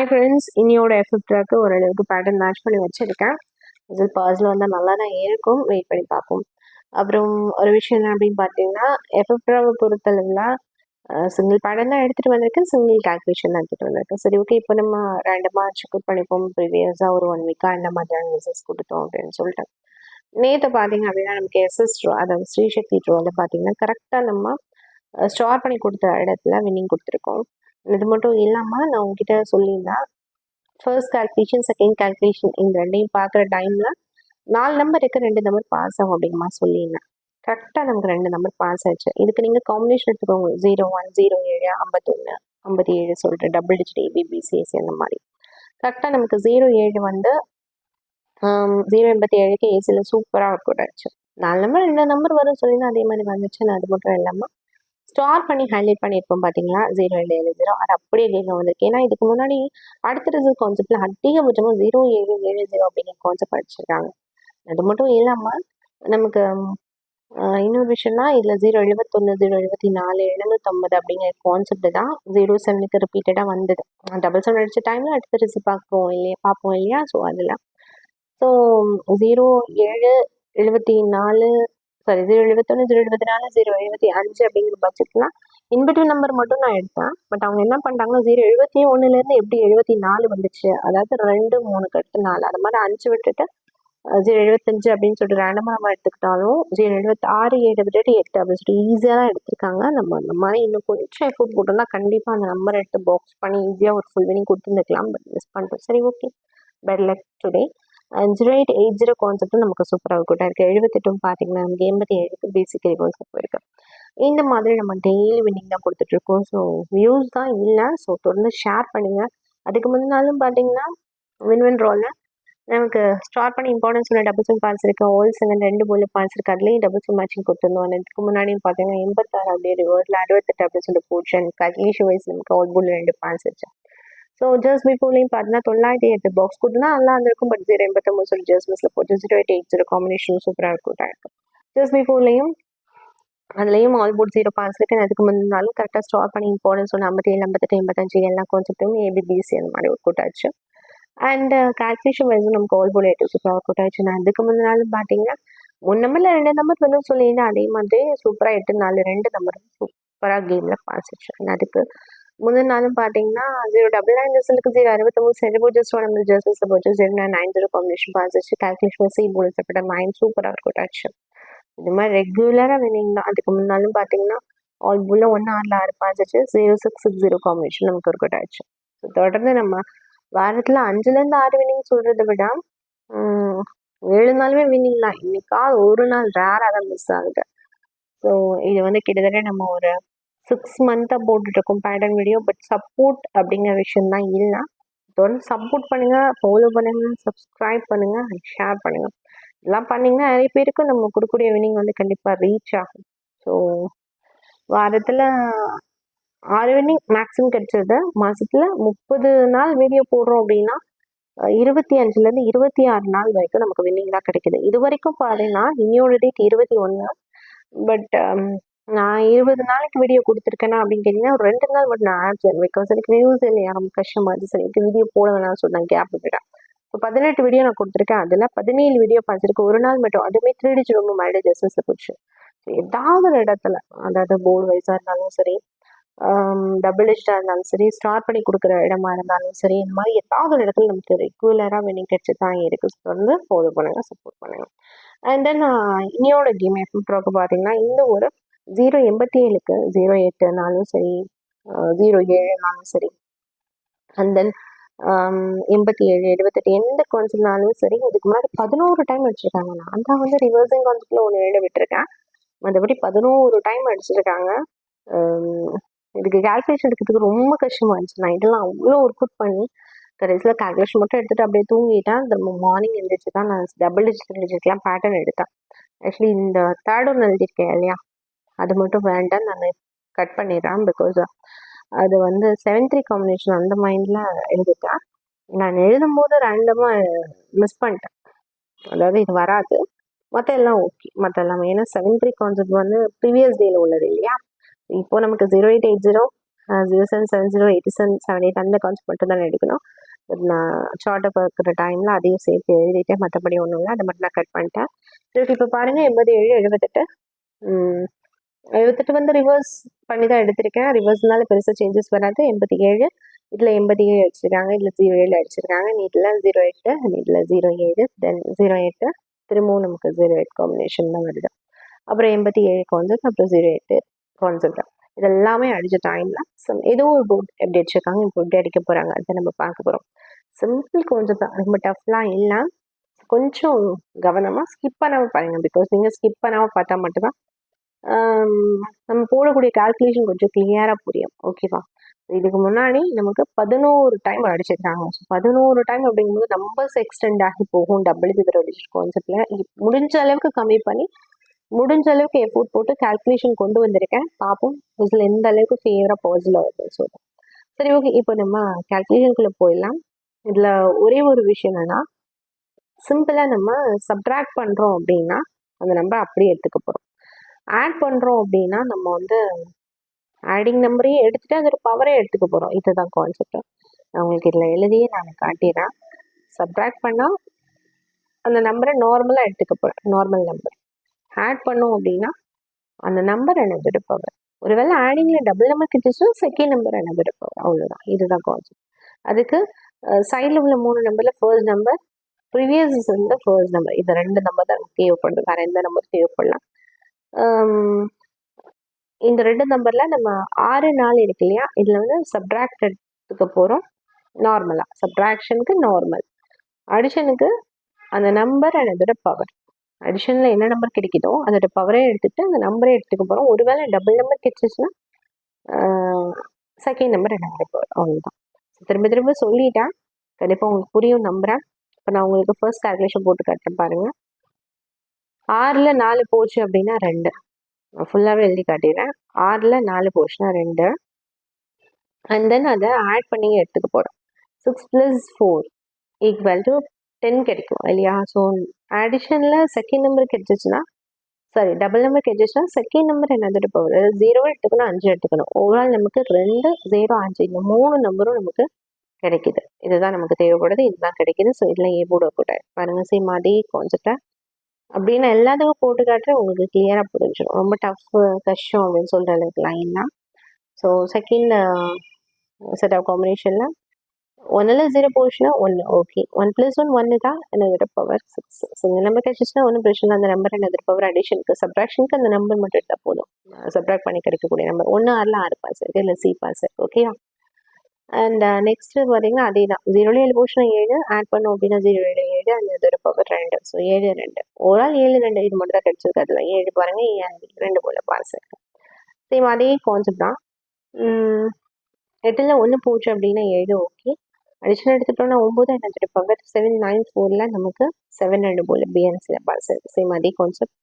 Hi friends இன்னியோட எஃபெக்டாக்கு ஓரளவுக்கு pattern match பண்ணி வச்சுருக்கேன். இது பர்ஸில் வந்தால் நல்லா தான் இருக்கும். வெயிட் பண்ணி பார்ப்போம். அப்புறம் ஒரு விஷயம் என்ன அப்படின்னு பார்த்தீங்கன்னா எஃபெக்டாவை பொறுத்தளவில் சிங்கிள் பேட்டர்ன் தான் எடுத்துகிட்டு வந்திருக்கேன். சிங்கிள் கால்குலேஷன் தான் எடுத்துகிட்டு வந்திருக்கேன். சரி ஓகே இப்போ நம்ம ரெண்டமாக செக்அப் பண்ணிப்போம். ப்ரீவியஸாக ஒரு ஒன் வீக்காக இந்த மாதிரியான மெசேஜ் கொடுத்தோம் அப்படின்னு சொல்லிட்டு. நேற்று பார்த்தீங்க அப்படின்னா நமக்கு எஸ்எஸ் ட்ரோ அதாவது ஸ்ரீசக்தி ட்ரோவில் பார்த்தீங்கன்னா கரெக்டாக நம்ம ஸ்டார் பண்ணி கொடுத்த இடத்துல வின்னிங் கொடுத்துருக்கோம். இது மட்டும் இல்லாமல் நான் உங்ககிட்ட சொல்லியிருந்தேன் ஃபர்ஸ்ட் கால்குலேஷன் செகண்ட் கால்குலேஷன் இந்த ரெண்டையும் பார்க்குற டைமில் நாலு நம்பர் ரெண்டு நம்பர் பாஸ் ஆகும் அப்படிங்கம்மா சொல்லியிருந்தேன். கரெக்டாக நமக்கு ரெண்டு நம்பர் பாஸ் ஆச்சு இதுக்கு நீங்கள் காம்பினேஷன் எடுத்துக்கோங்க. ஜீரோ ஒன் ஜீரோ ஏழு ஐம்பத்தொன்று ஐம்பத்தி ஏழு சொல்லிட்டு டபுள் டிஜிட் ஏபிபிசிஎஸ்சி அந்த மாதிரி. கரெக்டாக நமக்கு ஜீரோ ஏழு வந்து ஜீரோ எண்பத்தி ஏழுக்கு ஏசியில் சூப்பராக ஒர்க் அவுட் ஆச்சு நாலு நம்பர் ரெண்டு நம்பர் வரும் சொல்லி அதே மாதிரி வந்துச்சு. நான் அது மட்டும் இல்லாமல் ஸ்டார் பண்ணி ஹைலைட் பண்ணியிருப்போம் பார்த்தீங்களா ஜீரோ ஏழு ஏழு ஜீரோ அது அப்படியே கேட்க வந்திருக்கு. ஏன்னா இதுக்கு முன்னாடி அடுத்த ரிசல்ட் கான்செப்டில் அதிகபட்சமாக ஜீரோ ஏழு ஏழு ஜீரோ அப்படிங்கிற கான்செப்ட் படிச்சிருக்காங்க அது மட்டும் இல்லாமல் நமக்கு இன்னொரு விஷயம்னா இதில் ஜீரோ எழுபத்தொன்று ஜீரோ எழுபத்தி நாலு எழுநூற்றம்பது அப்படிங்கிற கான்செப்ட் தான் ஜீரோ செவனுக்கு ரிப்பீட்டடாக வந்தது. டபுள் செவன் அடித்த டைமில் அடுத்த ரிசல்ட் பார்ப்போம் இல்லையா பார்ப்போம் இல்லையா? ஸோ அதில் ஸோ ஜீரோ ஏழு எழுபத்தி நாலு சாரி ஜீரோ எழுபத்தொன்று ஜீரோ எழுபத்தி நாலு ஜீரோ எழுபத்தி அஞ்சு அப்படிங்கிற பட்ஜெட்னா இன்பிட்வீன் நம்பர் மட்டும் நான் எடுத்தேன். பட் அவங்க என்ன பண்ணிட்டாங்கன்னா ஜீரோ எழுபத்தி ஒன்றுலேருந்து எப்படி எழுபத்தி நாலு வந்துச்சு? அதாவது ரெண்டு மூணுக்கு அடுத்து நாலு. அது மாதிரி அஞ்சு விட்டுட்டு ஜீரோ எழுபத்தஞ்சு அப்படின்னு சொல்லிட்டு ரேண்டமாக நம்ம எடுத்துக்கிட்டாலும் ஜீரோ எழுபத்தி ஆறு ஏழு விட்டுட்டு எட்டு அப்படின்னு சொல்லிட்டு ஈஸியாக தான் எடுத்திருக்காங்க. நம்ம அந்த மாதிரி இன்னும் கொஞ்சம் எஃபோர்ட் போட்டோம்னா கண்டிப்பாக அந்த நம்பர் எடுத்து பாக்ஸ் பண்ணி ஈஸியாக ஒரு ஃபுல் வினிங் கொடுத்துருந்துக்கலாம். பட் மிஸ் பண்ணுறோம் சரி okay bet luck today zero eight eight zero கான்செப்ட்டும் நமக்கு சூப்பராக கூட இருக்குது எழுபத்தெட்டும் பார்த்தீங்கன்னா நமக்கு எண்பத்தி ஏழுக்கு பேசிக் கான்செப்ட் போயிருக்கு. இந்த மாதிரி நம்ம டெய்லி வின்னிங் தான் கொடுத்துட்ருக்கோம் ஸோ வியூஸ் தான் இல்லை. ஸோ தொடர்ந்து ஷேர் பண்ணுங்கள் அதுக்கு முன்னாலும் பார்த்தீங்கன்னா வின் வின் ரோலில் நமக்கு ஸ்டார்ட் பண்ணி இம்பார்ட்டன்ஸ் உள்ள டபுள் சிம் பார்ஸ் இருக்குது ஹோல் செகண்ட் ரெண்டு போல பார்ஸ் இருக்குது அதுலேயும் டபுள் சிம் மேட்சிங் கொடுத்துருந்தோம். அதுக்கு முன்னாடியும் பார்த்தீங்கன்னா எண்பத்தாறு அப்படியே ரிவர்ஸில் அறுபத்தெட்டு அப்படின்னு சொல்லிட்டு போச்சு. போர்ஷன் கட்லீஷ் வைஸ் நமக்கு ஹோல் போல் ரெண்டு பார்ஸ் வச்சேன் ஸோ ஜஸ்ட் பிஃபோர்லையும் பார்த்தீங்கன்னா தொள்ளாயிரத்தி எட்டு பாக்ஸ் கொடுத்தா நல்லா இருந்திருக்கும் பட் ஜீரோ எண்பத்தொம்பது சொல்லி ஜஸ்ட் மிஸ்ல போட்டு zero eight eight zero combination சூப்பராக இருக்கும். இருக்கும் ஜஸ்ட் பிஃபோர்லையும் அதுலேயும் ஆல் போர்ட் ஜீரோ பாஸ் இருக்கு. அதுக்கு முன்னாலும் கரெக்டாக ஸ்டார் பண்ணி இம்பார்ட்டன்ஸ் ஒன்று ஐம்பத்தி ஏழு ஐம்பத்தெட்டு எண்பத்தஞ்சு எல்லா கான்செப்டும் ஏபிபிசி அந்த மாதிரி ஒர்க் அவுட் ஆச்சு. அண்ட் கால்குலேஷன் வைஸும் நமக்கு ஆல் போர்ட் எயிட் சூப்பராக ஒர்க் அவுட் ஆச்சு. நான் அதுக்கு முன்னாலும் பார்த்தீங்கன்னா மூணு நம்பரில் ரெண்டு நம்பர் வந்து சொல்லியிருந்தேன். அதே மாதிரி சூப்பராக எட்டு நாலு ரெண்டு நம்பர் சூப்பராக கேமில் பாஸ் ஆச்சு. அதுக்கு முந்தின நாளும் பார்த்தீங்கன்னா ஜீரோ டபுள் நைன் ரிசல்ட்டுக்கு ஜீரோ அறுபத்தொம்பது சென்ட் போச்சு ஒன் நம்பர் ஜெர்ஸஸ் போச்சு zero nine nine zero combination pass ஆச்சு. கால்குலேஷன் சி போர்டு செப்பட்ட மைண்ட் சூப்பராக இருக்கும் அவுட் இது மாதிரி ரெகுலராக வினிங் தான். அதுக்கு முன்னாலும் பார்த்தீங்கன்னா ஆல் புல்ல ஒன்று ஆறில் ஆறு பாஸ் ஆச்சு. Zero six six zero combination நமக்கு ஒர்க் ஆச்சு ஸோ தொடர்ந்து நம்ம வாரத்தில் அஞ்சுலேருந்து ஆறு வினிங் சொல்கிறத விட ஏழு நாளுமே வின்னிங் தான். இன்னைக்கா ஒரு நாள் ரேராக தான் மிஸ் ஆகுது. ஸோ இது வந்து கிட்டத்தட்ட நம்ம ஒரு சிக்ஸ் மந்த்தாக போட்டுட்ருக்கோம் பேட்டர்ன் வீடியோ பட் சப்போர்ட் அப்படிங்கிற விஷயம் தான் இல்லை. தொடர்ந்து சப்போர்ட் பண்ணுங்கள் ஃபாலோ பண்ணுங்கள் சப்ஸ்கிரைப் பண்ணுங்கள் அண்ட் ஷேர் பண்ணுங்கள் இதெல்லாம் பண்ணிங்கன்னா நிறைய பேருக்கு நம்ம கொடுக்கக்கூடிய வினிங் வந்து கண்டிப்பாக ரீச் ஆகும். ஸோ வாரத்தில் ஆறு வினிங் மேக்ஸிமம் கிடைச்சது. மாதத்தில் முப்பது நாள் வீடியோ போடுறோம் அப்படின்னா இருபத்தி அஞ்சுலேருந்து இருபத்தி ஆறு நாள் வரைக்கும் நமக்கு வின்னிங் தான் கிடைக்குது. இது வரைக்கும் பார்த்தீங்கன்னா இன்னொரு டேட் இருபத்தி ஒன்று பட் நான் இருபது நாளைக்கு வீடியோ கொடுத்துருக்கேனா அப்படின்னு கேட்டிங்கன்னா ஒரு ரெண்டு நாள் மட்டும் நான் ஆப்சன் பிகாஸ் எனக்கு வியூஸ் இல்லையா? ரொம்ப கஷ்டமாக இருந்துச்சு. எனக்கு வீடியோ போட வேணாம்னு சொன்னாங்க கேப் விட்டுட்டேன் இப்போ பதினெட்டு வீடியோ நான் கொடுத்துருக்கேன். அதில் பதினேழு வீடியோ பார்த்துருக்கு ஒரு நாள் மட்டும். அதுவுமே த்ரீ டிஜி ரொம்ப மைல்டு ஜஸ்டிஸில் போச்சு. ஏதாவது ஒரு இடத்துல அதாவது போர்டு வைஸாக இருந்தாலும் சரி டபுள் டிஜிட்டாக இருந்தாலும் சரி ஸ்டார்ட் பண்ணி கொடுக்குற இடமா இருந்தாலும் சரி இந்த மாதிரி ஏதாவது ஒரு இடத்துல நமக்கு ரெகுலராக வினிங் கிடைச்சி தான் இருக்குது தொடர்ந்து ஃபாலோ பண்ணுங்கள் சப்போர்ட் பண்ணுங்கள் அண்ட் தென் இன்னையோட கேம் எஃப்எம் ப்ரோக்கு பார்த்தீங்கன்னா இந்த ஒரு ஜீரோ எண்பத்தி ஏழுக்கு ஜீரோ எட்டுனாலும் சரி ஜீரோ ஏழுனாலும் சரி அண்ட் தென் எண்பத்தி ஏழு எழுபத்தெட்டு எந்த கான்செப்ட்னாலும் சரி இதுக்கு முன்னாடி பதினோரு டைம் அடிச்சிருக்காங்க. நான் தான் வந்து ரிவர்சிங் கான்செப்டில் ஒன்று எழுத விட்டுருக்கேன். மற்றபடி பதினோரு டைம் அடிச்சிருக்காங்க. இதுக்கு கால்குலேஷன் எடுக்கிறதுக்கு ரொம்ப கஷ்டமாக இருந்துச்சு. நான் இதெல்லாம் அவ்வளோ ஒர்க் அவுட் பண்ணி கடைசியில் கால்குலேஷன் மட்டும் எடுத்துகிட்டு அப்படியே தூங்கிட்டேன். திரும்ப மார்னிங் எழுந்திரிச்சு தான் நான் டபுள் டிஜிட் டிஜிட்லாம் பேட்டர்ன் எடுத்தேன். ஆக்சுவலி இந்த தேர்ட் ஒன்று எழுதியிருக்கேன் இல்லையா? அது மட்டும் வேண்டாம் நான் கட் பண்ணிடுறேன் பிகாஸ் அது வந்து செவன் த்ரீ காம்பினேஷன் அந்த மைண்டில் எழுதிட்டேன். நான் எழுதும்போது ரேண்டமாக மிஸ் பண்ணிட்டேன். அதாவது இது வராது. மற்ற எல்லாம் ஓகே மற்ற எல்லாமே ஏன்னா செவன் த்ரீ கான்செப்ட் வந்து ப்ரீவியஸ் டேல உள்ளது இல்லையா? இப்போ நமக்கு zero eight eight zero zero seven seven zero eighty seven seven eight அந்த கான்செப்ட் மட்டும் தான் எடுக்கணும். நான் சார்ட்டை பார்க்குற டைமில் அதையும் சேர்த்து எழுதிட்டேன். மற்றபடி ஒன்றும் இல்லை. அதை மட்டும் நான் கட் பண்ணிட்டேன். இப்போ பாருங்கள் எண்பது ஏழு எழுபத்தெட்டு. எழுபத்தெட்டு வந்து ரிவர்ஸ் பண்ணி தான் எடுத்திருக்கேன் ரிவர்ஸ்னால பெருசாக சேஞ்சஸ் வராது. எண்பத்தி ஏழு இதில் எண்பத்தி ஏழு அடிச்சிருக்காங்க. இதில் ஜீரோ ஏழு அடிச்சிருக்காங்க. நீட்டில் ஜீரோ எட்டு நீட்டில் ஜீரோ ஏழு தென் ஜீரோ எட்டு திரும்பவும் நமக்கு ஜீரோ எயிட் காம்பினேஷன் தான் வருது. அப்புறம் எண்பத்தி ஏழு கான்செப்ட் அப்புறம் ஜீரோ எட்டு கான்செப்ட் இதெல்லாமே அடித்த டைமில் சம் ஏதோ ஒரு போர்ட் எப்படி அடிச்சிருக்காங்க இப்போ எப்படி அடிக்க போகிறாங்க அதை நம்ம பார்க்க போகிறோம் சிம்பிள் கொஞ்சம் தான். ரொம்ப டஃப்லாம் இல்லை. கொஞ்சம் கவனமாக ஸ்கிப் பண்ணாமல் பாருங்கள் பிகாஸ் நீங்கள் ஸ்கிப் பண்ணாமல் பார்த்தா மட்டும்தான் நம்ம போடக்கூடிய கால்குலேஷன் கொஞ்சம் கிளியராக புரியும். ஓகேவா இதுக்கு முன்னாடி நமக்கு பதினோரு டைம் அடிச்சிருக்காங்க. ஸோ பதினோரு டைம் அப்படிங்கும்போது நம்பர்ஸ் எக்ஸ்டெண்ட் ஆகி போகும். டபுள் டிஜிட் அடிச்சிட்டு கான்செப்டில் முடிஞ்ச அளவுக்கு கம்மி பண்ணி முடிஞ்ச அளவுக்கு எஃபோர்ட் போட்டு கால்குலேஷன் கொண்டு வந்திருக்கேன். பார்ப்போம் இதில் எந்த அளவுக்கு ஃபேவராக பாசிட்டிவ் வருதுன்னு சொல்லுவோம் சரி ஓகே இப்போ நம்ம கால்குலேஷனுக்குள்ளே போயிடலாம். இதில் ஒரே ஒரு விஷயம் என்னென்னா சிம்பிளாக நம்ம சப்ட்ராக்ட் பண்ணுறோம் அப்படின்னா அந்த நம்பர் அப்படியே எடுத்துக்க போகிறோம் ஆட் பண்ணுறோம் அப்படின்னா நம்ம வந்து ஆடிங் நம்பரையும் எடுத்துகிட்டு அதோட பவரே எடுத்துக்க போகிறோம் இதுதான் கான்செப்ட் நான் உங்களுக்கு இதில் எழுதியே நான் காட்டிடுறேன். சப்ராக்ட் பண்ணால் அந்த நம்பரை நார்மலாக எடுத்துக்க போகிறேன் நார்மல் நம்பர் ஆட் பண்ணோம் அப்படின்னா அந்த நம்பர் என்னது பவர் ஒருவேளை ஆடிங்கில் டபுள் நம்பர் கிடச்சிச்சுன்னா செகண்ட் நம்பர் என்னது பவர் அவ்வளோதான் இதுதான் கான்செப்ட் அதுக்கு சைடில் உள்ள மூணு நம்பரில் ஃபர்ஸ்ட் நம்பர் ப்ரீவியஸ் வந்து ஃபர்ஸ்ட் நம்பர் இது ரெண்டு நம்பர் தான் தேவைப்படுது. வேறு எந்த நம்பர் தேவைப்படலாம் இந்த ரெண்டு நம்பரில் நம்ம ஆறு நாள் இருக்கு இல்லையா? இதில் வந்து சப்ட்ராக்ட் எடுத்துக்க போகிறோம் நார்மலாக சப்ட்ராக்ஷனுக்கு நார்மல் அடிஷனுக்கு அந்த நம்பர் அண்ட் அதோட பவர் அடிஷனில் என்ன நம்பர் கிடைக்குதோ அதோட பவரே எடுத்துகிட்டு அந்த நம்பரே எடுத்துக்க போகிறோம் ஒருவேளை டபுள் நம்பர் கிடைச்சிச்சுன்னா செகண்ட் நம்பர் என்ன பவர் அவ்வளோதான் திரும்ப திரும்ப சொல்லிட்டேன் கண்டிப்பாக உங்களுக்கு புரியும் நம்புகிறேன் இப்போ நான் உங்களுக்கு ஃபர்ஸ்ட் கால்குலேஷன் போட்டு கட்டுறேன் பாருங்கள் ஆறில் நாலு போச்சு அப்படின்னா ரெண்டு. ஃபுல்லாகவே எழுதி காட்டிடுறேன். ஆறில் நாலு போச்சுன்னா ரெண்டு. அண்ட் தென் அதை ஆட் பண்ணி எடுத்துக்க போகிறோம் six plus four equal to ten கிடைக்கும் இல்லையா? ஸோ ஆடிஷனில் செகண்ட் நம்பர் கிடைச்சிச்சுன்னா சாரி டபுள் நம்பர் கிடைச்சிச்சுன்னா செகண்ட் நம்பர் என்னது போகுது? ஜீரோ எடுத்துக்கணும் அஞ்சு எடுத்துக்கணும். ஓவரால் நமக்கு ரெண்டு ஜீரோ அஞ்சு இந்த மூணு நம்பரும் நமக்கு கிடைக்குது. இதுதான் நமக்கு தேவைப்படுது இதுதான் கிடைக்குது. ஸோ இதில் ஏ போட கூட பாருங்கள் சேம் அதே கான்செப்டை அப்படின்னு எல்லாத்துக்கும் போட்டு காட்டுற உங்களுக்கு கிளியராக புரிஞ்சிடும் ரொம்ப டஃப் கஷ்டம் அப்படின்னு சொல்கிற அளவுக்கு லைன்னா ஸோ செகண்ட் செட் ஆஃப் காம்பினேஷனில் ஒன்னில் ஜீரோ போச்சுன்னா ஒன்று ஓகே ஒன் ப்ளஸ் ஒன் ஒன்று தான் என்னோட பவர் சிக்ஸ் ஸோ இந்த நம்பர் கிடச்சிச்சுன்னா ஒன்றும் பிரச்சனை அந்த நம்பர் என்னது பவர் அடிஷனுக்கு சப்ராக்ஷனுக்கு அந்த நம்பர் மட்டும் எடுத்தால் போதும். சப்ராக்ட் பண்ணி கிடைக்கக்கூடிய நம்பர் ஒன்று ஆறில் ஆறு பாஸ் இருக்குது இல்லை சி பாஸ் இருக்குது ஓகேவா அண்ட் நெக்ஸ்ட்டு uh, பார்த்தீங்கன்னா அதே தான் ஜீரோல ஏழு போர்ஷன் ஏழு ஆட் பண்ணோம் அப்படின்னா ஜீரோ ஏழு ஏழு அந்த இதோட பவர் ரெண்டு. ஸோ ஏழு ரெண்டு. ஒரு ஆள் ஏழு ரெண்டு இது மட்டும் தான் கிடச்சிருக்கு அதில். ஏழு பாருங்கள் ஏன் ரெண்டு போல பாஸ் சேம் அதே கான்செப்ட் தான். எட்டில் ஒன்று போச்சு அப்படின்னா ஏழு ஓகே அடிஷனல் எடுத்துட்டோம்னா ஒம்பது என்னோட பவர் செவன் நைன் ஃபோரில் நமக்கு செவன் ரெண்டு போல பிஎன்சியில் பாஸ் சேம் அதே கான்செப்ட்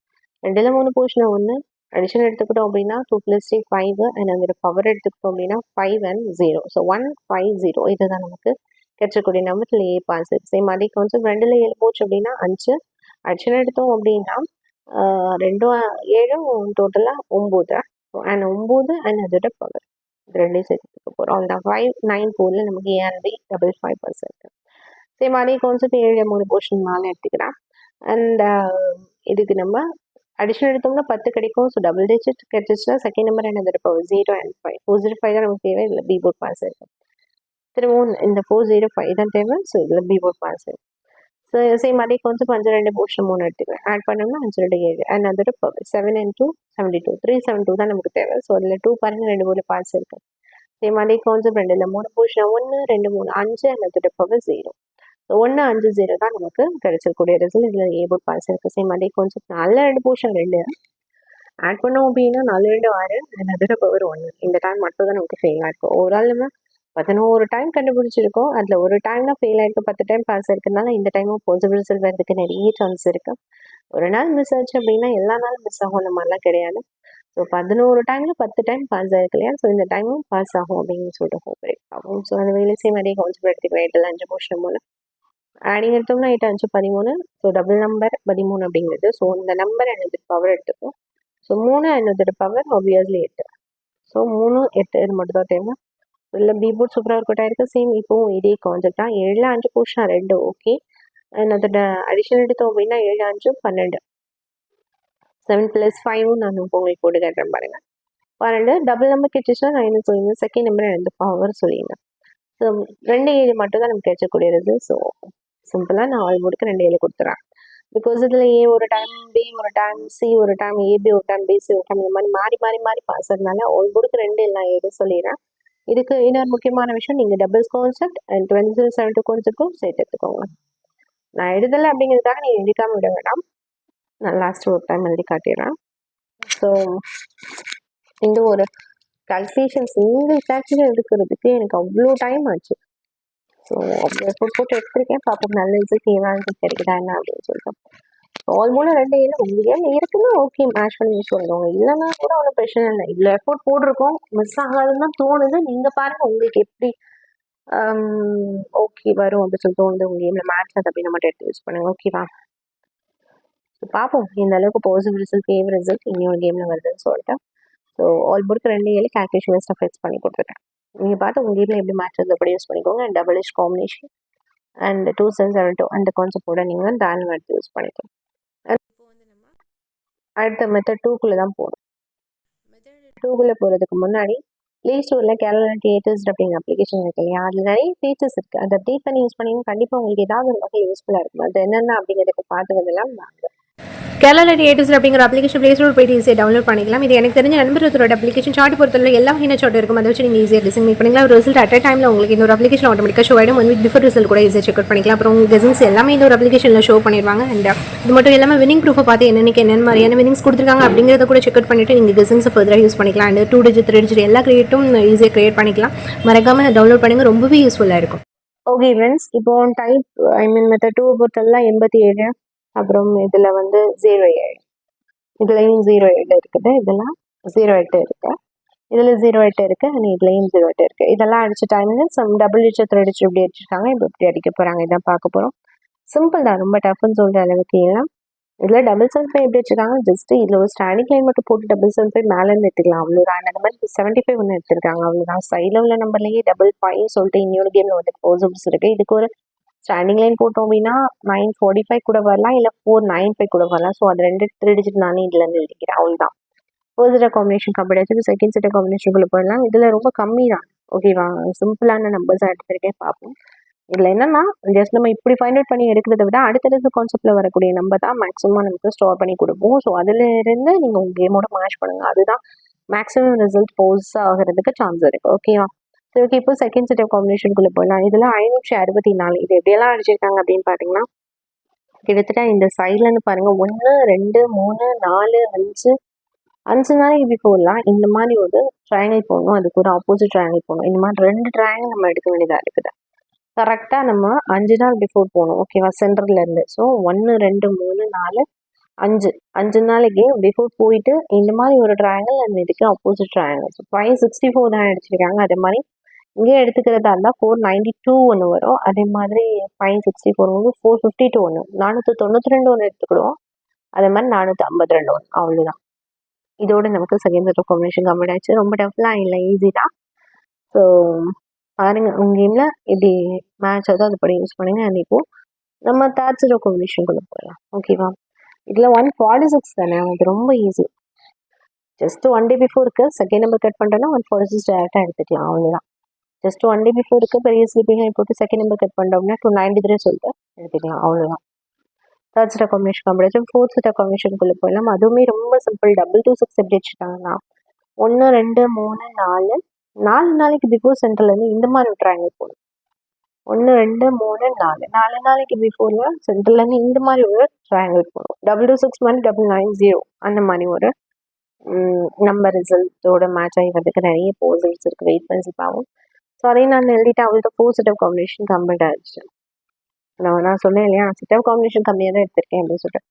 ரெண்டில் மூணு போச்சுன்னா ஒன்று அடிஷன் எடுத்துக்கிட்டோம் அப்படின்னா two plus three five and அதோட பவர் எடுத்துக்கிட்டோம் அப்படின்னா five and zero so one five zero இதுதான் நமக்கு கிடைச்சக்கூடிய நம்பரில் ஏ பாஸ் சேம் அதே கான்செப்ட் ரெண்டில் ஏழு போச்சு அப்படின்னா அஞ்சு. அடிஷன் எடுத்தோம் அப்படின்னா ரெண்டும் ஏழும் டோட்டலாக ஒம்பது. அண்ட் ஒம்பது அண்ட் அதோட பவர் இது ரெண்டையும் சேர்த்துக்க போகிறோம் அந்த ஃபைவ் நைன் ஃபோரில் நமக்கு A R P double five percent same அதே கான்செப்ட் ஏழு மூணு போர்ஷன் மேலே எடுத்துக்கிறேன். அண்ட் இதுக்கு நம்ம அடிஷனல் எடுத்தோம்னா பத்து கிடைக்கும் ஸோ டபுள் டிஜிட் கிடைச்சிச்சுன்னா செகண்ட் நம்பர் என்ன இருப்போம் zero and five four zero five தான் நமக்கு தேவை இல்லை பி போர்ட் பாஸ் இருக்கும் திரும்பவும் இந்த ஃபோர் ஜீரோ ஃபைவ் தான் தேவை ஸோ இதில் பி போர்ட் பாஸ் இருக்கும் ஸோ சேம் அதே கொஞ்சம் அஞ்சு ரெண்டு போர்ஷன் மூணு எடுத்துக்கிறேன் ஆட் பண்ணோம்னா அஞ்சு ரெண்டு ஏழு அண்ட் அதோட power seven and two seventy two three seven two தான் நமக்கு தேவை ஸோ அதில் டூ பாருங்க ரெண்டு மூணு பாஸ் இருக்கும் சேம் அதே கொஞ்சம் ரெண்டு இல்லை மூணு போர்ஷன் ஒன்று ரெண்டு மூணு அஞ்சு அண்ட் அதோட பவர் ஜீரோ ஒன்று அஞ்சு ஜீரோ தான் நமக்கு கிடைச்சிருக்கூடிய ரிசல்ட் இதில் ஏபோர்ட் பாஸ் இருக்குது சேம் அதே கொஞ்சம் நல்ல ரெண்டு போர்ஷன் ரெண்டு. ஆட் பண்ணோம் அப்படின்னா நாலு ரெண்டு ஆறு அதோட பவர் ஒன்று இந்த டைம் மட்டும் தான் நமக்கு ஃபெயில் ஆகிருக்கும் ஓவரால் நம்ம பதினோரு டைம் கண்டுபிடிச்சிருக்கோம். அதில் ஒரு டைம் தான் ஃபெயில் ஆகிருக்கும் பத்து டைம் பாஸ் இருக்கிறதுனால இந்த டைமும் பாசிபிள் ரிசல்ட் வரதுக்கு நிறைய சான்ஸ் இருக்குது ஒரு நாள் மிஸ் ஆச்சு அப்படின்னா எல்லா நாளும் மிஸ் ஆகும். அந்த மாதிரிலாம் கிடையாது. ஸோ பதினோரு டைமில் பத்து டைம் பாஸ் ஆயிருக்கு இல்லையா? ஸோ இந்த டைமும் பாஸ் ஆகும் அப்படின்னு சொல்லிட்டு ஹோப் ஆகும் ஸோ அந்த வேலை செய்ய அதே கான்செப்ட் எடுத்துக்கிறேன் எட்டில் அஞ்சு போர்ஷன் மூலம் ஆடிங் எடுத்தோம்னா எயிட் அஞ்சு பதிமூணு ஸோ டபுள் நம்பர் பதிமூணு அப்படிங்கிறது. ஸோ இந்த நம்பர் என்னது பவர் எடுத்துக்கும் ஸோ மூணு என்னது பவர் ஆப்வியஸ்லி எட்டு ஸோ மூணு எட்டு இது மட்டும் தான் தேவை இல்லை பி போர்ட் சூப்பராக ஒர்க் இருக்குது ஆயிருக்கு சேம் இப்போவும் இதே கான்செப்ட் தான். ஏழில் அஞ்சு போர்ஷன் ரெண்டு ஓகே அண்ட் அடிஷன் எடுத்தோம் அப்படின்னா ஏழு அஞ்சு பன்னெண்டு. செவன் ப்ளஸ் ஃபைவும் நான் இப்போ உங்களுக்கு போட்டு கேட்டேன் பாருங்கள் பன்னெண்டு டபுள் நம்பர் கிடச்சிச்சுன்னா நான் என்ன சொல்லியிருந்தேன் செகண்ட் நம்பர் ரெண்டு பவர் சொல்லியிருந்தேன் ஸோ ரெண்டு ஏழு மட்டும் தான் நமக்கு கிடைச்சக்கூடியது ஸோ சிம்பிளாக நான் ஆல் போர்டுக்கு ரெண்டு ஏழு கொடுத்துறேன். பிகாஸ் இதில் ஏ ஒரு டைம் பி ஒரு டைம் சி ஒரு டைம் ஏபி ஒரு டைம் பிசி ஒரு டைம் இந்த மாதிரி மாறி மாறி மாறி பாஸ் ஆகிறதுனால ஆல் போர்டுக்கு ரெண்டு எல்லாம் ஏழு சொல்லிடுறேன். இதுக்கு இன்னொரு முக்கியமான விஷயம் நீங்கள் doubles concept and twenty zero seven two கான்செப்டும் சேர்த்து எடுத்துக்கோங்க. நான் எழுதலை அப்படிங்கிறதுக்காக நீங்கள் எழுதிக்காமல் விட வேண்டாம். நான் லாஸ்ட் ஒரு டைம் எழுதி காட்டிடுறேன். ஸோ இந்த ஒரு கால்குலேஷன் சிங்கிள் கால்குலேஷன் எடுக்கிறதுக்கு எனக்கு அவ்வளோ டைம் ஆச்சு. ஸோ அவ்வளோ எஃபோர்ட் போட்டு எடுத்திருக்கேன். பார்ப்போம் நல்ல ரிசல்ட் ஏதாவது கிடைக்குதா என்ன அப்படின்னு சொல்லிட்டு. ஆல்மோஸ்ட் ரெண்டு ஏழு உங்களுக்கு இருக்குன்னா ஓகே மேட்ச் பண்ணி சொல்லுவாங்க இல்லைன்னா கூட ஒன்றும் பிரச்சனை இல்லை. இவ்வளோ எஃபோர்ட் போட்டிருக்கோம். மிஸ் ஆகாதுன்னு தான் தோணுது. நீங்கள் பாருங்கள் உங்களுக்கு எப்படி um, ஓகே வரும் அப்படின்னு சொல்லி தோணுது. உங்கள் கேமில் மேட்ச் அது அப்படின்னு மட்டும் எடுத்து யூஸ் பண்ணுங்க. ஓகேவா ஸோ பார்ப்போம் இந்த அளவுக்கு பாசிட்டிவ் ரிசல்ட் ஃபேவர் ரிசல்ட் இன்னொரு கேமில் வருதுன்னு சொல்லிட்டு. ஸோ ஆல் பொறுத்த ரெண்டு ஏழு கேல்குலேஷன் ஸ்டஃப் ஃபிக்ஸ் பண்ணி கொடுத்துட்டேன். நீங்கள் பார்த்து உங்கள் கேமில் எப்படி மேட்ச் வருது அப்படி யூஸ் பண்ணிக்கோங்க. And double இஷ் combination and two seven seven two அந்த கான்செப்டோட நீங்கள் டேன் எடுத்து யூஸ் பண்ணிக்கலாம். அடுத்த மெத்தட் டூக்குள்ளே தான் போகணும் டூக்குள்ளே போகிறதுக்கு முன்னாடி ப்ளே ஸ்டோரில் கேலண்டர் தியேட்டர்ஸ் அப்படிங்கிற அப்ளிகேஷன் இருக்கு இல்லையா? அதில் நிறைய ஃபீச்சர்ஸ் இருக்குது அதை அப்டேட் பண்ணி யூஸ் பண்ணிங்கன்னா கண்டிப்பாக உங்களுக்கு ஏதாவது ஒரு வகையில் யூஸ்ஃபுல்லாக இருக்கும். அது என்னென்ன அப்படிங்கிறத பார்த்து வந்தெல்லாம் வாங்க. கேரளா டிஏட்டர்ஸ் அப்படிங்கிற அப்ளிகேஷன் ப்ளே ஸ்டோர் போய்ட்டு ஈஸியாக டவுன்லோட் பண்ணிக்கலாம். இது எனக்கு தெரிஞ்ச நண்பர் ஒருத்தரோட அப்ளிகேஷன் சார்ட் பொறுத்தவரை எல்லா வகையான சார்ட் இருக்கும். அதை வச்சு நீங்கள் ஈஸியாக டிசைன் பண்ணிக்கலாம். ஒரு ரிசல்ட் அட் டைமில் உங்களுக்கு இந்த ஒரு அப்ளிகேஷன் ஆட்டோமேட்டிக்காக ஷோ ஆகிடும் ஒன் வீக் பிஃபோர் ரிசல்ட் கூட ஈஸியாக செக் அவுட் பண்ணிக்கலாம். அப்புறம் உங்கள் கசின்ஸ் எல்லாமே இந்த ஒரு அப்ளிகேஷனில் ஷோ பண்ணிடுவாங்க அண்ட் இது மட்டும் இல்லாமல் வினிங் ப்ரூஃபை பார்த்து என்னென்ன என்னென்ன மாதிரியான வினிங்ஸ் கொடுத்துருக்காங்க அப்படிங்கிறத கூட செக் அவுட் பண்ணிட்டு நீங்கள் கெசன்ஸை ஃபர்தராக யூஸ் பண்ணிக்கலாம். And two digit three digit எல்லா கிரியேட்டும் ஈஸியாக கிரியேட் பண்ணிக்கலாம். மறக்காமல் டவுன்லோட் பண்ணுங்க. ரொம்பவே யூஸ்ஃபுல்லாக இருக்கும். ஓகே ஃப்ரெண்ட்ஸ் இப்போ type I mean method two பொறுத்தெல்லாம் எண்பத்தி ஏழு. அப்புறம் இதில் வந்து ஜீரோ ஏழு. இதுலேயும் ஜீரோ எட்டு இருக்குது. இதெல்லாம் ஜீரோ எட்டு இருக்குது இதில் ஜீரோ எட்டு இருக்குது அண்ட் இதுலேயும் ஜீரோ எட்டு இருக்குது இதெல்லாம் அடிச்ச sum double digit three digit இப்படி அடிச்சிருக்காங்க. இப்போ இப்படி அடிக்க போகிறாங்க இதான் பார்க்க போகிறோம் சிம்பிள் தான். ரொம்ப டஃப்னு சொல்கிற அளவுக்கு எல்லாம் இதில் டபுள் செல்ஃபை எப்படி வச்சுருக்காங்க ஜஸ்ட் இதில் ஒரு ஸ்டாண்டிங் லைன் மட்டும் போட்டு டபுள் செல்ஃபை மேலேருந்து எடுத்துக்கலாம். அவ்வளோதான் அந்த மாதிரி செவன்ட்டி ஃபைவ் ஒன்று எடுத்திருக்காங்க. அவ்வளோதான் சைடில் உள்ள நம்பர்லேயே டபுள் ஃபைவ் சொல்லிட்டு இன்னொரு கேமில் வந்து பாசிபிள்ஸ் இருக்குது இதுக்கு ஒரு ஸ்டாண்டிங் லைன் போட்டோம் அப்படின்னா நைன் ஃபார்ட்டி ஃபைவ் கூட வரலாம் இல்லை ஃபோர் நைன் ஃபைவ் கூட வரலாம். ஸோ அது ரெண்டு த்ரீ டிஜிட் நானே இதுலேருந்து எழுதிக்கிறேன். அவ்வளோதான் first set combination company second set காம்பினேஷனுக்குள்ளே போயிடலாம். இதில் ரொம்ப கம்மி தான். ஓகேவா சிம்பிளான நம்பர்ஸாக எடுத்திருக்கேன் பார்ப்போம். இதில் என்னன்னா ஜஸ்ட் நம்ம இப்படி ஃபைண்ட் அவுட் பண்ணி எடுக்கிறத விட அடுத்தடுத்த கான்செப்ட்டில் வரக்கூடிய நம்பர் தான் மேக்ஸிமம் நமக்கு ஸ்டோர் பண்ணி கொடுப்போம் ஸோ அதிலிருந்து நீங்கள் உங்கள் கேமோட மேட்ச் பண்ணுங்கள் அதுதான் மேக்ஸிமம் ரிசல்ட் போஸ் ஆகிறதுக்கு சான்ஸ் இருக்குது ஓகேவா ஸோ ஓகே இப்போ செகண்ட் செட் ஆஃப் காம்பினேஷனுக்குள்ளே போயிடலாம் இதில் ஐநூற்றி அறுபத்தி நாலு. இது எப்படியெல்லாம் அடிச்சிருக்காங்க அப்படின்னு பார்த்தீங்கன்னா கிட்டத்தட்ட இந்த சைட்லன்னு பாருங்கள் ஒன்று ரெண்டு மூணு நாலு அஞ்சு அஞ்சு நாளைக்கு பிஃபோர்லாம் இந்த மாதிரி ஒரு ட்ரையாங்கிள் போகணும் அதுக்கு ஒரு ஆப்போசிட் ட்ரையாங்கிள் போகணும் இந்த மாதிரி ரெண்டு ட்ரையாங்கிள் நம்ம எடுக்க வேண்டியதாக இருக்குது. கரெக்டாக நம்ம அஞ்சு நாள் பிஃபோர் போகணும் ஓகேவா சென்டர்ல இருந்து. ஸோ ஒன்று ரெண்டு மூணு நாலு அஞ்சு. அஞ்சு நாளைக்கு பிஃபோர் போயிட்டு இந்த மாதிரி ஒரு ட்ரையாங்கிள் அந்த இதுக்கு opposite triangle so five sixty four தான் அடிச்சிருக்காங்க. அதே மாதிரி இங்கே எடுத்துக்கிறதா இருந்தால் ஃபோர் நைன்டி டூ ஒன்று வரும். அதே மாதிரி ஃபைவ் சிக்ஸ்டி ஃபோர் வந்து ஃபோர் ஃபிஃப்டி டூ ஒன்று நானூற்றி தொண்ணூற்றி ரெண்டு ஒன்று எடுத்துக்கிடுவோம். அதே மாதிரி நானூற்றி ஐம்பத்தி ரெண்டு ஒன்று அவ்வளோதான் இதோடு நமக்கு second set of combination complete ஆயிடுச்சு. ரொம்ப டஃப்லாம் இல்லை. ஈஸி தான். ஸோ பாருங்கள் உங்கள் கேமில் எப்படி மேட்ச் ஆகுதோ அதுபடி யூஸ் பண்ணுங்க. அண்ட் நம்ம தேர்ட் செட் ஆஃப் கொண்டு போகலாம் ஓகேவா இதில் ஒன் ஃபார்ட்டி சிக்ஸ் தானே? அது ரொம்ப easy just one day before second number cut பண்ணுறோன்னா ஒன் ஃபார்ட்டி சிக்ஸ் டேரெக்டாக எடுத்துக்கலாம். அவ்வளோதான் ஜஸ்ட் ஒன் டே பிஃபோர் இருக்க பெரிய ஸ்லிப்பிங் போட்டு செகண்ட் நம்பர் கட் பண்ணோம்னா டூ நைன்டி த்ரீ சொல்லிட்டு எடுத்துக்கலாம். அவ்வளோதான் third set combination combination fourth set காம்பினேஷனுக்குள்ளே போயிடலாம். அதுவுமே ரொம்ப சிம்பிள் டபுள் டூ சிக்ஸ் எப்படி வச்சுட்டாங்கன்னா ஒன்று ரெண்டு மூணு நாலு நாலு நாளைக்கு பிஃபோர் சென்டர்லேருந்து இந்த மாதிரி ஒரு போகணும் ஒன்று ரெண்டு மூணு நாலு. நாலு நாளைக்கு பிஃபோர்னா சென்டர்லேருந்து இந்த மாதிரி ஒரு ட்ரையாங்கிள் போகணும் டபுள் டூ சிக்ஸ் மாதிரி டபுள் நைன் ஜீரோ அந்த மாதிரி ஒரு நம்ம ரிசல்ட்டோட மேட்ச் ஆகி வரதுக்கு நிறைய போசல்ஸ் இருக்குது வெயிட் பண்ணி ஆகும். ஸோ அதையும் நான் எழுதிட்டு அவள்கிட்ட four set of combination complete ஆகிடுச்சு நான் நான் சொன்னேன் இல்லையா? செட் ஆஃப் காம்பினேஷன் கம்மியாக தான் எடுத்திருக்கேன் அப்படின்னு சொல்லிட்டு.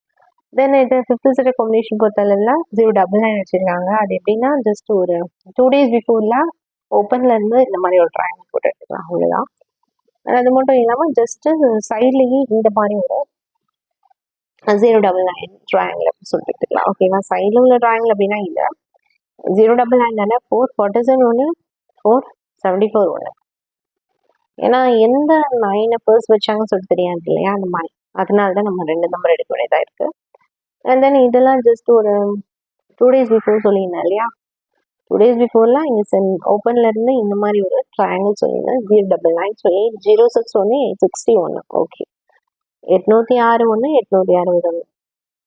தென் இது ஃபிஃப்த் செட் ஆஃப் காம்பினேஷன் பொறுத்தளவில் ஜீரோ டபுள் நைன் வச்சுருக்காங்க. அது எப்படின்னா ஜஸ்ட் ஒரு டூ டேஸ் பிஃபோரில் ஓப்பன்லேருந்து இந்த மாதிரி ஒரு ட்ராயிங் போட்டு எடுத்துக்கலாம். அவ்வளோதான் அது மட்டும் இல்லாமல் ஜஸ்ட்டு சைட்லேயே இந்த மாதிரி ஒரு ஜீரோ டபுள் நைன் ட்ராயிங்கில் சொல்லிட்டு எடுத்துக்கலாம். ஓகேவா சைடில் உள்ள ட்ராயிங்கில் அப்படின்னா இல்லை ஜீரோ டபுள் நைன் தானே ஃபோர் ஃபார்ட்டி செவன் ஒன்று ஃபோர் செவன்டி ஃபோர் ஒன்று ஏன்னா எந்த நைனை பர்ஸ் வச்சாங்கன்னு சொல்லிட்டு தெரியாது இல்லையா? அந்த மாதிரி. அதனால தான் நம்ம ரெண்டு நம்பர் எடுக்க வேண்டியதாக இருக்குது அண்ட் தென் இதெல்லாம் ஜஸ்ட் ஒரு டூ டேஸ் பிஃபோர் சொல்லியிருந்தேன் இல்லையா? டூ டேஸ் பிஃபோர்லாம் இங்கே சென் ஓப்பனில் இருந்து இந்த மாதிரி ஒரு ட்ரையாங்கிள் சொல்லியிருந்தேன். Zero double nine so eight zero six ஒன்று எயிட் சிக்ஸ்டி ஒன்று ஓகே எட்நூற்றி ஆறு ஒன்று எட்நூற்றி அறுபது ஒன்று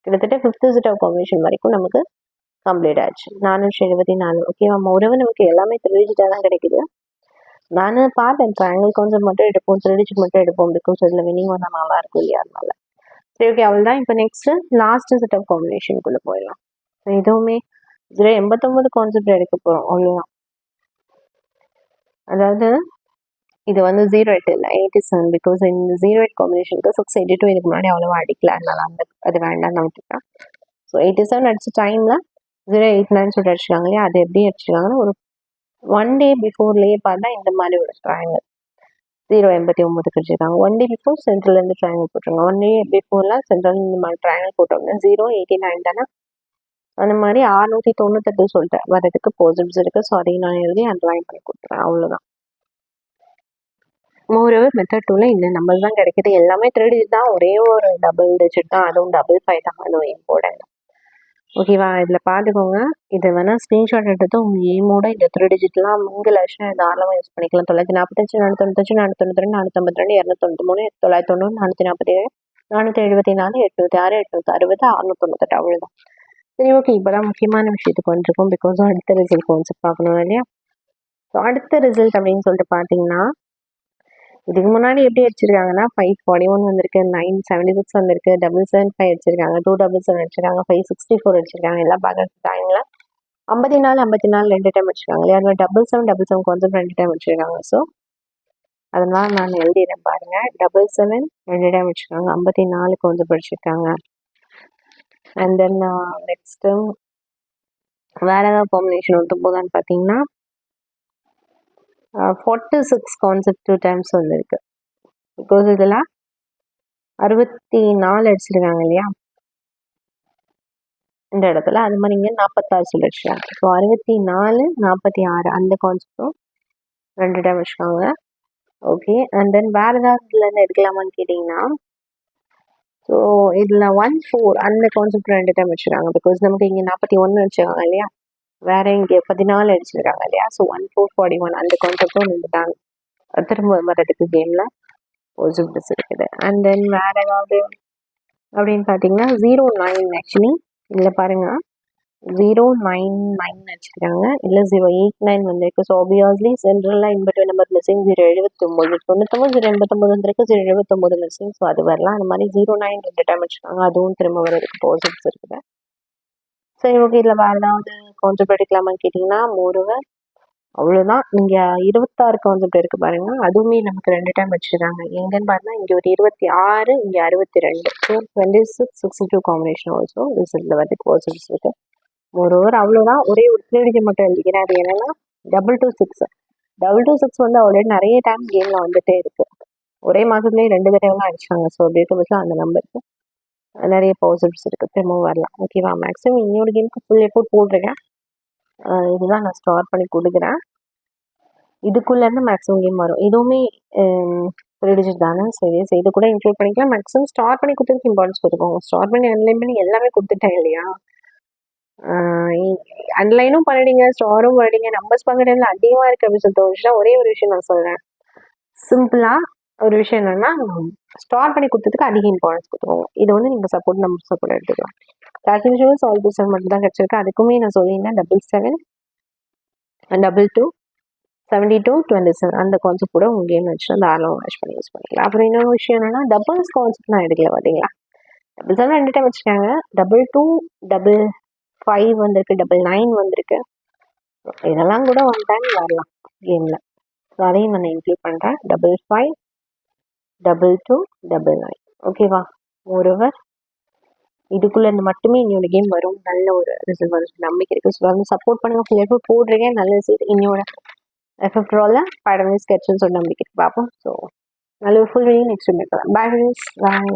கிட்டத்தட்ட ஃபிஃப்த்து செட் ஆஃப் காம்பினேஷன் வரைக்கும் நமக்கு கம்ப்ளீட் ஆச்சு. நானூற்றி எழுபத்தி நாலு. ஓகே நம்ம உறவு நமக்கு எல்லாமே தெரிஞ்சுட்டா தான் கிடைக்குது. நான் பார்த்தேன். ட்ரையாங்கிள் கான்செப்ட் மட்டும் எடுப்போம். த்ரீடிஜிட் மட்டும் எடுப்போம். பிகாஸ் இதில் வினிங் வந்தால் நல்லா இருக்கும் இல்லையா? அதனால. சரி ஓகே அவள் தான் இப்போ நெக்ஸ்ட்டு லாஸ்ட் செட் ஆஃப் காம்பினேஷனுக்குள்ளே போயிடலாம். ஸோ இதுவுமே ஜீரோ எண்பத்தொம்பது கான்செப்ட் எடுக்க போகிறோம் அவ்வளோதான் அதாவது இது வந்து ஜீரோ எயிட் இல்லை. எயிட்டி செவன் பிகாஸ் இந்த ஜீரோ எயிட் காம்பினேஷனுக்கு சிக்ஸ் எயிட்டி டூ இதுக்கு முன்னாடி அவ்வளோவா அடிக்கல. அதனால அந்த அது வேண்டாம் நான் ஸோ எயிட்டி செவன் அடித்த டைமில் ஜீரோ எயிட் நைன் சொல்லிட்டு அடிச்சிருக்காங்க இல்லையா? அது எப்படி அடிச்சிருக்காங்கன்னா ஒரு ஒன் டே பிஃபோர்லேயே பார்த்தா இந்த மாதிரி ஒரு ட்ராயங்கல் ஜீரோ எண்பத்தி ஒம்பதுக்கு அடிச்சிருக்காங்க ஒன் டே பிஃபோர் சென்ட்ரல்லேருந்து ட்ராயங்கல் போட்டுருங்க ஒன் டே பிஃபோர்லாம் சென்ட்ரல் இந்த மாதிரி ட்ராயங்கல் போட்டோம்னா ஜீரோ எயிட்டி நைன் தானே? அந்த மாதிரி அறுநூற்றி தொண்ணூத்தெட்டு சொல்லிட்டேன் வரதுக்கு பாசிட்டிவ்ஸ் இருக்குது சாரி நான் எழுதி அந்த ட்ராயிங் பண்ணி கொடுத்துறேன். அவ்வளோதான் மோரோவர் மெத்தட் டூவில் இந்த நம்பர் தான் கிடைக்கிது. எல்லாமே த்ரீ டிஜிட் தான் ஒரே ஒரு டபுள் டிஜிட் தான். அதுவும் டபுள் ஃபைவ் தான். அதுவும் இம்பார்ட்டன்ட் ஓகேவா இதில் பார்த்துக்கோங்க இதை வேணால் ஸ்க்ரீன்ஷாட் எடுத்து உங்கள் எய்மோட இந்த த்ரீ டிஜிட்லாம் உங்கள் லட்சம் தாராளமாக யூஸ் பண்ணிக்கலாம். தொள்ளாயிரத்தி நாற்பத்தஞ்சு நானூற்றி தொண்ணூத்தஞ்சு நானூற்றி தொண்ணூற்றி ரெண்டு நானூற்றம்பத்தி ரெண்டு இரநூத்தொண்ணூற்றி மூணு தொள்ளாயிரத்தி தொண்ணூறு நானூற்றி நாற்பத்தி ஏழு நானூற்றி எழுபத்தி நாலு எட்நூற்றி ஆறு எட்நூற்றி அறுபது அறுநூற்றி தொண்ணூத்தெட்டு அவ்வளோதான் சரி ஓகே இப்போ தான் முக்கியமான விஷயத்துக்கு வந்துருக்கோம் பிகாஸ் அடுத்த ரிசல்ட் கான்செப்ட் பார்க்கணும் இல்லையா? ஸோ அடுத்த ரிசல்ட் அப்படின்னு சொல்லிட்டு பார்த்தீங்கன்னா இதுக்கு முன்னாடி எப்படி அடிச்சிருக்காங்கன்னா ஃபைவ் ஃபார்ட்டி ஒன் வந்திருக்கு நைன் செவன்டி சிக்ஸ் வந்திருக்கு டபுள் செவன் ஃபைவ் அடிச்சிருக்காங்க டூ டபுள் செவன் அடிச்சிருக்காங்க ஃபைவ் சிக்ஸ்டி ஃபோர் அடிச்சிருக்காங்க எல்லாம் பார்க்குறதுக்கு டைமில் ஐம்பத்தி நாலு ஐம்பத்தி நாலு ரெண்டு டைம் வச்சிருக்காங்க இல்லையா? அதில் டபுள் செவன் டபுள் செவன் கொஞ்சம் ரெண்டு டைம் வச்சிருக்காங்க. ஸோ அதனால் நான் எழுதிடுறேன் பாருங்க. டபுள் செவன் ரெண்டு டைம் வச்சுருக்காங்க ஐம்பத்தி நாலு கொஞ்சம் படிச்சிருக்காங்க. அண்ட் தென் நெக்ஸ்ட்டு வேற ஏதாவது காம்பினேஷன் ஒத்து போதான்னு பார்த்தீங்கன்னா forty six concept two times வந்திருக்கு பிகாஸ் இதில் அறுபத்தி நாலு அடிச்சிருக்காங்க இல்லையா? இந்த இடத்துல அது மாதிரி இங்கே நாற்பத்தாறு சொல்லி ஸோ அறுபத்தி நாலு நாற்பத்தி ஆறு அந்த கான்செப்டும் ரெண்டு டைம் வச்சுருக்காங்க. ஓகே அண்ட் தென் வேறு ஏதாவது இதுலேருந்து எடுக்கலாமான்னு கேட்டிங்கன்னா ஸோ இதில் ஒன் ஃபோர் அந்த கான்செப்ட் ரெண்டு டைம் வச்சுருக்காங்க. பிகாஸ் நமக்கு இங்கே நாற்பத்தி ஒன்று வச்சுருக்காங்க இல்லையா? வேற இங்கே பதினாலு அடிச்சிருக்காங்க இல்லையா? So one four forty one அந்த கான்செப்டும் நின்றுட்டாங்க திரும்ப வர்றதுக்கு கேமில் பாசிபிலிட்டிஸ் இருக்குது. அண்ட் தென் வேற ஏதாவது அப்படின்னு பார்த்தீங்கன்னா ஜீரோ நைன் ஆக்சுவலி இதில் பாருங்க. ஜீரோ நைன் நைன் வச்சுருக்காங்க இல்லை ஜீரோ எயிட் நைன் வந்திருக்கு. ஸோ ஆப்வியஸ்லி சென்ட்ரலாக இன்பட்டு நம்பர் மிஸ்ஸிங் ஜீரோ எழுபத்தொம்போது தொண்ணூத்தொம்பது ஜீரோ எண்பத்தொம்பது வந்திருக்கு. ஜீரோ எழுபத்தொம்போது மிஸ்ஸிங் ஸோ அது வரலாம். அந்த மாதிரி ஜீரோ நைன் ரெண்டு டைம் வச்சுருக்காங்க அதுவும் திரும்ப வர்றதுக்கு பாசிபிள்ஸ் இருக்குது. சரி ஓகே இதில் வேறு ஏதாவது கான்செப்ட் எடுக்கலாமான்னு கேட்டிங்கன்னா மோரோவர் அவ்வளோதான் இங்கே இருபத்தாறு கான்செப்ட் இருக்குது பாருங்கள் அதுவுமே நமக்கு ரெண்டு டைம் வச்சுருக்காங்க. எங்கன்னு பார்த்தா இங்கே ஒரு இருபத்தி ஆறு இங்கே அறுபத்தி ரெண்டு. So twenty six sixty two combination also ரிசல்ட்டில் வந்து பாசிபிள்ஸ் இருக்குது மோரோவர் அவ்வளோதான் ஒரே ஒரு திருடிக்கு மட்டும் எழுதிக்கிறேன். அது என்னென்னா double two six double two six வந்து ஆல்ரெடி நிறைய டைம் கேமில் வந்துகிட்டே இருக்குது ஒரே மாதத்துலேயே ரெண்டு தடவைலாம் அடிச்சாங்க ஸோ அப்படி இருக்கும் அந்த நம்பருக்கு நிறைய பாசிட்டிவ்ஸ் இருக்குது திரும்பவும் வரலாம். ஓகேவா மேக்ஸிமம் இன்னொரு கேமுக்கு ஃபுல் எஃபோர்ட் போட்டிருக்கேன். இதுதான் நான் ஸ்டார்ட் பண்ணி கொடுக்குறேன். இதுக்குள்ளேருந்து மேக்ஸிமம் கேம் வரும். எதுவுமே த்ரீ தானே? சரி சரி. இது கூட இன்க்ளூட் பண்ணிக்கலாம். மேக்ஸிமம் ஸ்டார்ட் பண்ணி கொடுத்துருக்கு இம்பார்ட்டன்ஸ் கொடுத்துக்கோங்க ஸ்டார்ட் பண்ணி அன்லைன் பண்ணி எல்லாமே கொடுத்துட்டேன் இல்லையா? அன்லைனும் பண்ணிடுங்க. ஸ்டாரும் பண்ணிடுங்க. நம்பர்ஸ் பங்கிடல அதிகமாக இருக்குது அப்படின்னு சொல்லி தோணுச்சுன்னா ஒரே ஒரு விஷயம் நான் சொல்கிறேன் சிம்பிளாக ஒரு விஷயம் என்னென்னா ஸ்டார்ட் பண்ணி கொடுத்ததுக்கு அதிக இம்பார்ட்டன்ஸ் கொடுத்துருவோம் இது வந்து நீங்கள் சப்போர்ட் நம்பர் சப்போர்ட் எடுத்துக்கலாம். கால்குலேஷன் சால்வ் செவன் மட்டும் தான் கிடச்சிருக்கு. அதுக்குமே நான் சொல்லியிருந்தேன் double seven double two seventy two twenty seven அந்த கான்செப்ட் கூட உங்கள் கேம் வச்சு அந்த ஆர்லம் வாஷ் பண்ணி யூஸ் பண்ணிக்கலாம். அப்புறம் இன்னொரு விஷயம் என்னன்னா டபுள்ஸ் கான்செப்ட் நான் எடுக்கல பார்த்தீங்களா டபுள் செவன் ரெண்டு டைம் வச்சுருக்காங்க டபுள் டூ டபுள் ஃபைவ் வந்திருக்கு டபுள் நைன் வந்திருக்கு. இதெல்லாம் கூட ஒன் டைம் வரலாம் கேமில் ஸோ அதையும் நான் இன்க்ளூட் பண்ணுறேன் double five double two double nine ஓகேவா ஒருவர் இதுக்குள்ள இருந்து மட்டுமே இன்னொரு கேம் வரும். நல்ல ஒரு ரிசல்ட் வரும். நம்பிக்கை இருக்கு. ஸோ வந்து சப்போர்ட் பண்ணுங்க. ஃபுல் எஃபர்ட் போடுறீங்க நல்ல ரிசல்ட் இன்னொரு எஃபெக்ட் ரோல படம் ஸ்கெட்சுன்னு சொல்லி நம்பிக்கை பார்ப்போம். ஸோ நல்ல ஒரு ஃபுல் வீடியோ நெக்ஸ்ட் பார்க்கலாம். பாய் பாய்